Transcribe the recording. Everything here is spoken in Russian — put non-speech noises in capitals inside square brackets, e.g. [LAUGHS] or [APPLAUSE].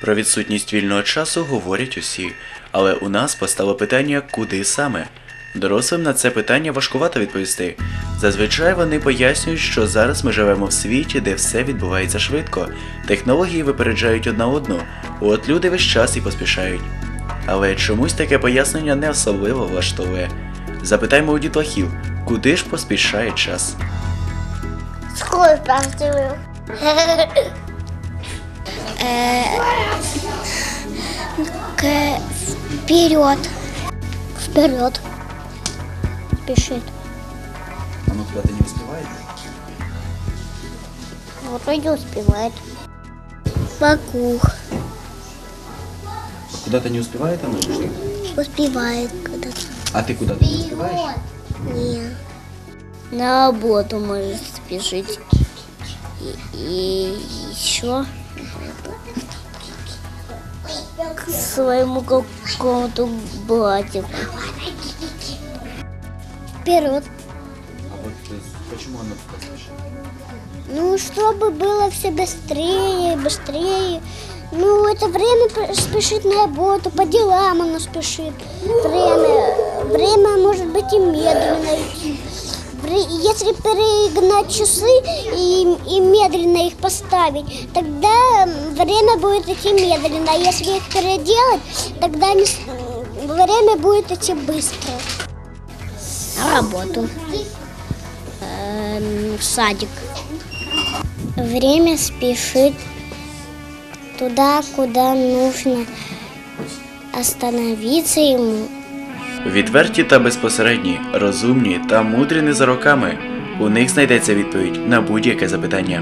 Про відсутність вільного часу говорять усі, але у нас постало питання, куди саме. Дорослим на це питання важкувато відповісти. Зазвичай вони пояснюють, що зараз ми живемо в світі, де все відбувається швидко. Технології випереджають одна одну, от люди весь час і поспішають. Але чомусь таке пояснення не особливо влаштовує. Запитаймо у дітлахів, куди ж поспішає час? Сколько [LAUGHS] спрашиваю? Вперед. Вперед. Спешит. А ну куди не успіває? Вот он не успевает. Вокруг. Куди не успіває, там можеш? Успевает когда-то. А ти куди не успіваєш? Нет. На работу может спешить. И, и еще к своему какому-то братику. Вперед. А от чому вона поспішає? Ну, чтобы было все быстрее, быстрее. Ну, это время спешит на работу, по делам оно спешит. Время, время может быть и медленно идти. Если перегнать часы и, и медленно их поставить, тогда время будет идти медленно. Если их переделать, тогда не время будет идти быстро. На работу. Эм, в садик. Время спешит туда, куда нужно остановиться ему. Відверті та безпосередні, розумні та мудрі не за роками. У них знайдеться відповідь на будь-яке запитання.